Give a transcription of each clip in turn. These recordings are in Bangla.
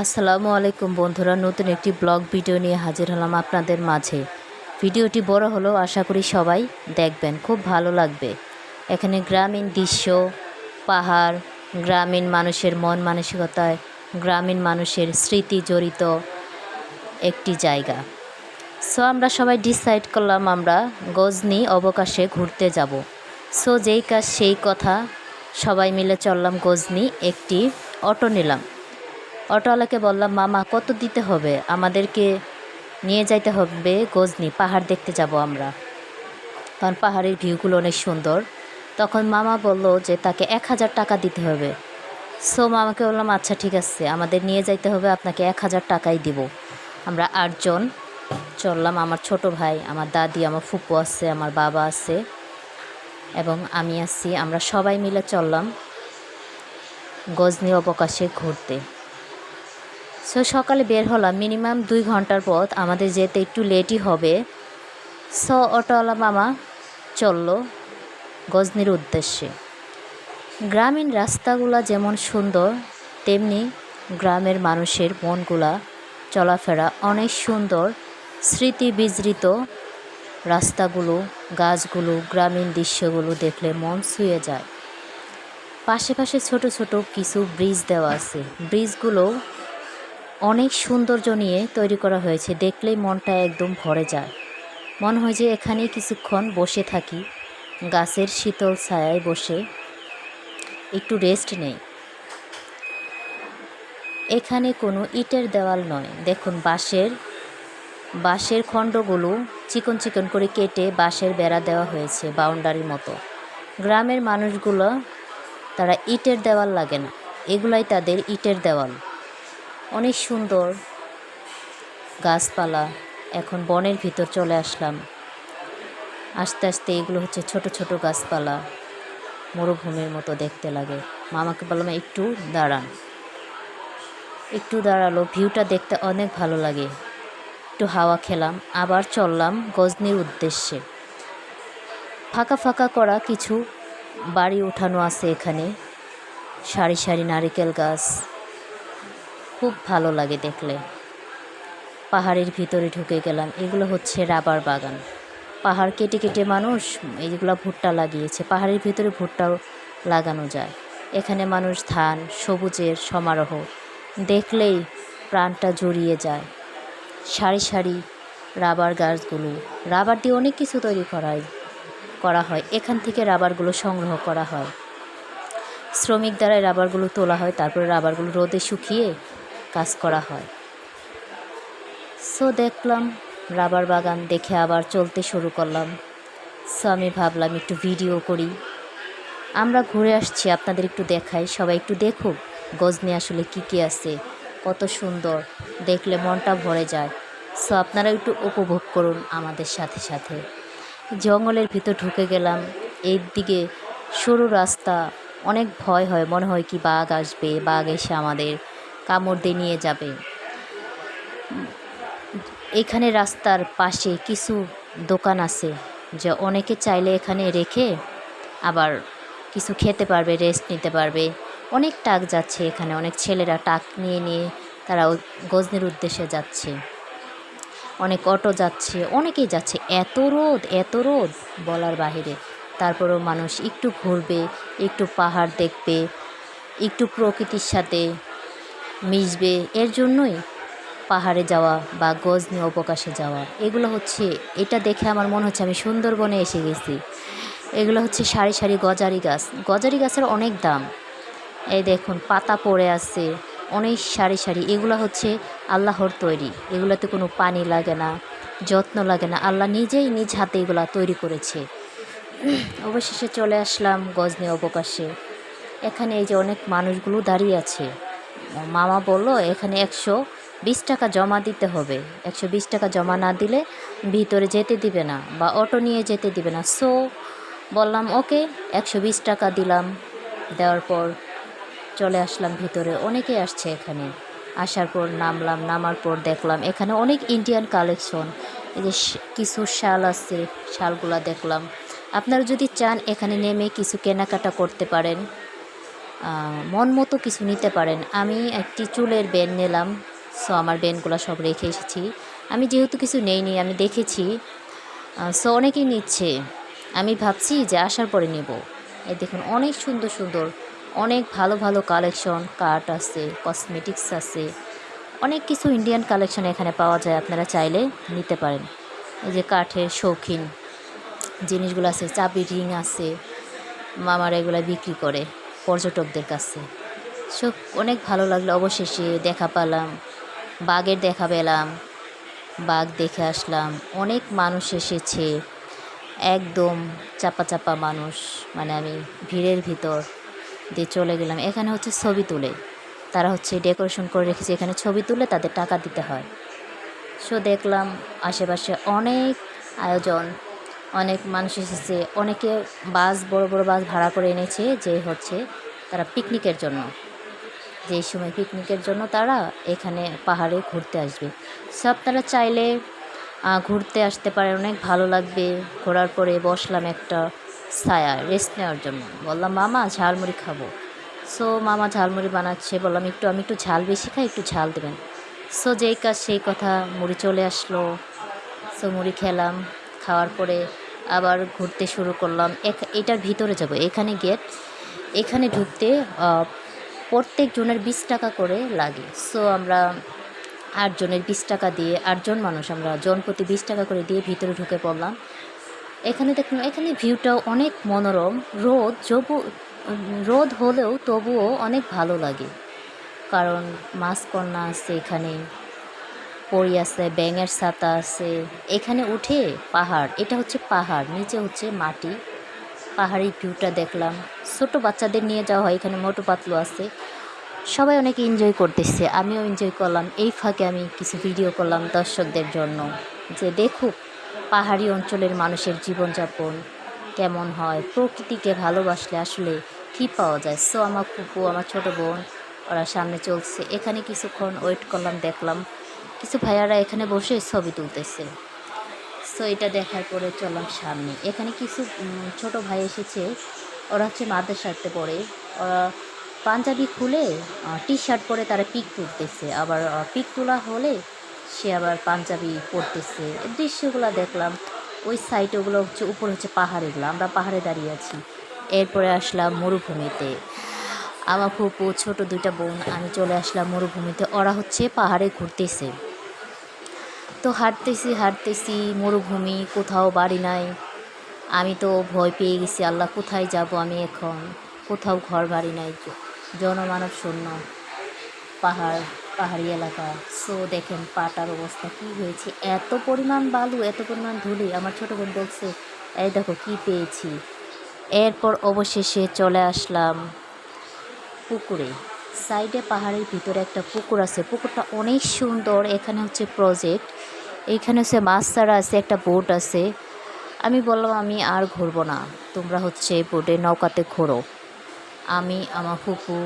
আসসালামু আলাইকুম বন্ধুরা, নতুন একটি ব্লগ ভিডিও নিয়ে হাজির হলাম আপনাদের মাঝে। ভিডিওটি বড় হলেও আশা করি সবাই দেখবেন, খুব ভালো লাগবে। এখানে গ্রামীণ দৃশ্য, পাহাড়, গ্রামীণ মানুষের মন মানসিকতায়, গ্রামীণ মানুষের স্মৃতি জড়িত একটি জায়গা। সো আমরা সবাই ডিসাইড করলাম আমরা গজনি অবকাশে ঘুরতে যাব। সো যেই কাজ, সেই কথা সবাই মিলে চললাম গজনি একটি অটো নিলাম। অটোওয়ালাকে বললাম, মামা, কত দিতে হবে? আমাদেরকে নিয়ে যাইতে হবে গজনি, পাহাড় দেখতে যাব আমরা। কারণ পাহাড়ের ভিউগুলো অনেক সুন্দর। তখন মামা বলল যে, তাকে এক হাজার টাকা দিতে হবে। সো মামাকে বললাম আচ্ছা ঠিক আছে, আমাদের নিয়ে যাইতে হবে, আপনাকে এক হাজার টাকাই দিব। আমরা আটজন চললাম, আমার ছোট ভাই, আমার দাদি, আমার ফুপু আছে, আমার বাবা আছে, এবং আমি আছি, আমরা সবাই মিলে চললাম গজনি অবকাশে ঘুরতে। সো সকালে বের হলাম। মিনিমাম দুই ঘণ্টার পথ। আমাদের যেতে একটু লেটই হবে। সো অটোওয়ালা মামা চলল গজনির উদ্দেশ্যে। গ্রামীণ রাস্তাগুলা যেমন সুন্দর, তেমনি গ্রামের মানুষের মনগুলা, চলাফেরা অনেক সুন্দর। স্মৃতি বিজড়িত রাস্তাগুলো, গাছগুলো, গ্রামীণ দৃশ্যগুলো দেখলে মন ছুঁয়ে যায়। পাশে পাশে ছোট ছোট কিছু ব্রিজ দেওয়া আছে। ব্রিজগুলো অনেক সৌন্দর্য নিয়ে তৈরি করা হয়েছে। দেখলেই মনটা একদম ভরে যায়। মনে হয় যে এখানেই কিছুক্ষণ বসে থাকি। গাছের শীতল ছায়ায় বসে একটু রেস্ট নেই। এখানে কোনো ইটের দেওয়াল নয়। দেখুন, বাঁশের বাঁশের খণ্ডগুলো চিকন চিকন করে কেটে বাঁশের বেড়া দেওয়া হয়েছে বাউন্ডারির মতো। গ্রামের মানুষগুলো, তারা ইটের দেওয়াল লাগে না। এগুলাই তাদের ইটের দেওয়াল। অনেক সুন্দর। গাছপালা, এখন বনের ভিতর চলে আসলাম। আস্তে আস্তে এগুলো হচ্ছে ছোট ছোট গাছপালা, মরুভূমির মতো দেখতে লাগে। মামাকে বললাম, একটু দাঁড়ান। একটু দাঁড়াল, ভিউটা দেখতে অনেক ভালো লাগে। একটু হাওয়া খেলাম, আবার চললাম গজনির উদ্দেশ্যে। ফাঁকা ফাঁকা করা কিছু বাড়ি উঠানো আছে এখানে। সারি সারি নারিকেল গাছ খুব ভালো লাগে দেখলে। পাহাড়ের ভিতরে ঢুকে গেলাম। এগুলো হচ্ছে রাবার বাগান। পাহাড় কেটে কেটে মানুষ এইগুলো ভুট্টা লাগিয়েছে। পাহাড়ের ভিতরে ভুট্টাও লাগানো যায়। এখানে মানুষ ধান, সবুজের সমারোহ দেখলেই প্রাণটা জড়িয়ে যায়। সারি সারি রাবার গাছগুলো। রাবার দিয়ে অনেক কিছু তৈরি করা হয় করা হয়। এখান থেকে রাবারগুলো সংগ্রহ করা হয়। শ্রমিক দ্বারাই রাবারগুলো তোলা হয়। তারপরে রাবারগুলো রোদে শুকিয়ে কাজ করা হয়। সো দেখলাম, রাবার বাগান দেখে আবার চলতে শুরু করলাম। সো আমি ভাবলাম, একটু ভিডিও করি। আমরা ঘুরে আসছি, আপনাদের একটু দেখাই। সবাই একটু দেখুক গজনি আসলে কী কী আছে, কত সুন্দর, দেখলে মনটা ভরে যায়। সো আপনারা একটু উপভোগ করুন আমাদের সাথে সাথে। জঙ্গলের ভিতর ঢুকে গেলাম এই দিকে সরু রাস্তা, অনেক ভয় হয়, মনে হয় কি বাঘ আসবে, বাঘ এসে আমাদের কামড় দিয়ে নিয়ে যাবে। এখানে রাস্তার পাশে কিছু দোকান আছে যে অনেকে চাইলে এখানে রেখে আবার কিছু খেতে পারবে রেস্ট নিতে পারবে। অনেক টাক যাচ্ছে এখানে, অনেক ছেলেরা টাক নিয়ে নিয়ে তারা গজনির উদ্দেশ্যে যাচ্ছে। অনেক অটো যাচ্ছে, অনেকেই যাচ্ছে। এত রোদ এত রোদ বলার বাহিরে। তারপরেও মানুষ একটু ঘুরবে, একটু পাহাড় দেখবে, একটু প্রকৃতির সাথে মিশবে। এর জন্যই পাহাড়ে যাওয়া বা গজনি অবকাশে যাওয়া, এগুলো হচ্ছে, এটা দেখে আমার মনে হচ্ছে আমি সুন্দরবনে এসে গেছি। এগুলো হচ্ছে সারি সারি গজারি গাছ। গজারি গাছের অনেক দাম। এই দেখুন, পাতা পড়ে আছে, অনেক সারি সারি। এগুলো হচ্ছে আল্লাহর তৈরি। এগুলোতে কোনো পানি লাগে না, যত্ন লাগে না। আল্লাহ নিজেই নিজ হাতে এগুলা তৈরি করেছে। অবশেষে চলে আসলাম গজনি অবকাশে। এখানে এই যে অনেক মানুষগুলো দাঁড়িয়ে আছে। মামা বলল, এখানে একশো বিশ টাকা জমা দিতে হবে। একশো বিশ টাকা জমা না দিলে ভিতরে যেতে দিবে না বা অটো নিয়ে যেতে দিবে না। সো বললাম, ওকে, একশো বিশ টাকা দিলাম। দেওয়ার পর চলে আসলাম ভিতরে। অনেকে আসছে এখানে। আসার পর নামলাম, নামার পর দেখলাম এখানে অনেক ইন্ডিয়ান কালেকশন এই যে কিছু শাল আছে, শালগুলা দেখলাম। আপনারা যদি চান এখানে নেমে কিছু কেনাকাটা করতে পারেন। মন মতো কিছু নিতে পারেন। আমি একটি চুলের ব্যান্ড নিলাম সো আমার ব্যান্ডগুলো সব রেখে এসেছি। আমি যেহেতু কিছু নেইনি, আমি দেখেছি সো অনেকেই নিচ্ছে। আমি ভাবছি যে আসার পরে নেব। এই দেখুন, অনেক সুন্দর সুন্দর, অনেক ভালো ভালো কালেকশন কার্ট আছে কসমেটিক্স আছে। অনেক কিছু ইন্ডিয়ান কালেকশন এখানে পাওয়া যায়, আপনারা চাইলে নিতে পারেন। এই যে কাঠের শৌখিন জিনিসগুলো আছে, চাবি রিং আছে, মামারা এগুলো বিক্রি করে। পর্যটকদের কাছে। সব অনেক ভালো লাগল অবশেষে, দেখা পেলাম, বাঘের দেখা পেলাম, বাঘ দেখে আসলাম, অনেক মানুষ এসেছে, একদম চাপা চাপা মানুষ মানে আমি ভিড়ের ভিতর দিয়ে চলে গেলাম। এখানে হচ্ছে ছবি তুলে, তারা হচ্ছে ডেকোরেশন করে রেখেছে, এখানে ছবি তুলে তাদের টাকা দিতে হয়। সো দেখলাম আশেপাশে অনেক আয়োজন অনেক মানুষ এসেছে। অনেকে বাস, বড় বড় বাস ভাড়া করে এনেছে যে হচ্ছে তারা পিকনিকের জন্য। যেই সময় পিকনিকের জন্য তারা এখানে পাহাড়ে ঘুরতে আসবে। সব তারা চাইলে ঘুরতে আসতে পারে, অনেক ভালো লাগবে। ঘোরার পরে বসলাম একটা ছায়া রেস্ট নেওয়ার জন্য। বললাম, মামা, ঝালমুড়ি খাব। সো মামা ঝালমুড়ি বানাচ্ছে। বললাম, একটু, আমি একটু ঝাল বেশি খাই, একটু ঝাল দেবেন। সো যেই কাজ, সেই কথা, মুড়ি চলে আসলো। সো মুড়ি খেলাম। খাওয়ার পরে আবার ঘুরতে শুরু করলাম। এখ- এটার ভিতরে যাব। এখানে গেট এখানে ঢুকতে প্রত্যেক জনের বিশ টাকা করে লাগে। সো আমরা আটজনের বিশ টাকা দিয়ে, আটজন মানুষ আমরা জন প্রতি বিশ টাকা করে দিয়ে ভিতরে ঢুকে পড়লাম। এখানে দেখুন, এখানে ভিউটাও অনেক মনোরম। রোদ, যবু, রোদ হলেও তবুও অনেক ভালো লাগে। কারণ মাছকন্যা আছে এখানে। পরি আছে, ব্যাঙের ছাতা আছে। এখানে উঠে পাহাড়, এটা হচ্ছে পাহাড়, নিচে হচ্ছে মাটি। পাহাড়ি ভিউটা দেখলাম। ছোট বাচ্চাদের নিয়ে যাওয়া হয়, এখানে মোটো পাতলু আছে। সবাই অনেক এনজয় করতেছে, আমিও এনজয় করলাম। এই ফাঁকে আমি কিছু ভিডিও করলাম দর্শকদের জন্য, যে দেখুক পাহাড়ি অঞ্চলের মানুষের জীবনযাপন কেমন হয়, প্রকৃতিকে ভালোবাসলে আসলে কী পাওয়া যায়। সো আমার কুকু আমার ছোট বোন, ওরা সামনে চলছে। এখানে কিছুক্ষণ ওয়েট করলাম, দেখলাম কিছু ভাইয়ারা এখানে বসে ছবি তুলতেছে। সো এটা দেখার পরে চললাম সামনে। এখানে কিছু ছোট ভাই এসেছে। ওরা হচ্ছে মাদ্রাসাতে পড়ে। ওরা পাঞ্জাবি খুলে টি শার্ট পরে তারা পিক তুলতেছে। আবার পিক তোলা হলে সে আবার পাঞ্জাবি পরতেছে। দৃশ্যগুলো দেখলাম। ওই সাইডে ওগুলো হচ্ছে, উপর হচ্ছে পাহাড়েগুলো আমরা পাহাড়ে দাঁড়িয়ে আছি। এরপরে আসলাম মরুভূমিতে। আমার ফুপু, ছোট দুইটা বোন, আমি চলে আসলাম মরুভূমিতে। ওরা হচ্ছে পাহাড়ে ঘুরতেছে। তো হাঁটতেছি হাঁটতেছি, মরুভূমি, কোথাও বাড়ি নাই। আমি তো ভয় পেয়ে গেছি, আল্লাহ কোথায় যাব আমি এখন? কোথাও ঘর বাড়ি নাই। জনমানব শূন্য, পাহাড়, পাহাড়ি এলাকা। সো দেখেন পাটার অবস্থা, কি হয়েছে? এত পরিমাণ বালু, এত পরিমাণ ধুলি। আমার ছোটো বোন বলছে, এই দেখো কি পেয়েছি। এরপর অবশেষে চলে আসলাম পুকুরে। সাইডে পাহাড়ের ভিতরে একটা পুকুর আছে। পুকুরটা অনেক সুন্দর। এখানে হচ্ছে প্রজেক্ট এইখানে হচ্ছে মাছ ছাড়া আছে, একটা বোট আছে। আমি বললাম, আমি আর ঘুরবো না। তোমরা হচ্ছে বোটে নৌকাতে ঘোরো। আমি, আমার ফুপু,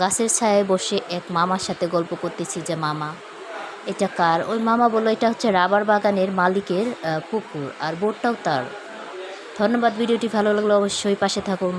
গাছের ছায়ায় বসে এক মামার সাথে গল্প করতেছি যে, মামা, এটা কার? ওই মামা বলল, এটা হচ্ছে রাবার বাগানের মালিকের পুকুর, আর বোটটাও তার। ধন্যবাদ, ভিডিওটি ভালো লাগলে অবশ্যই পাশে থাকুন।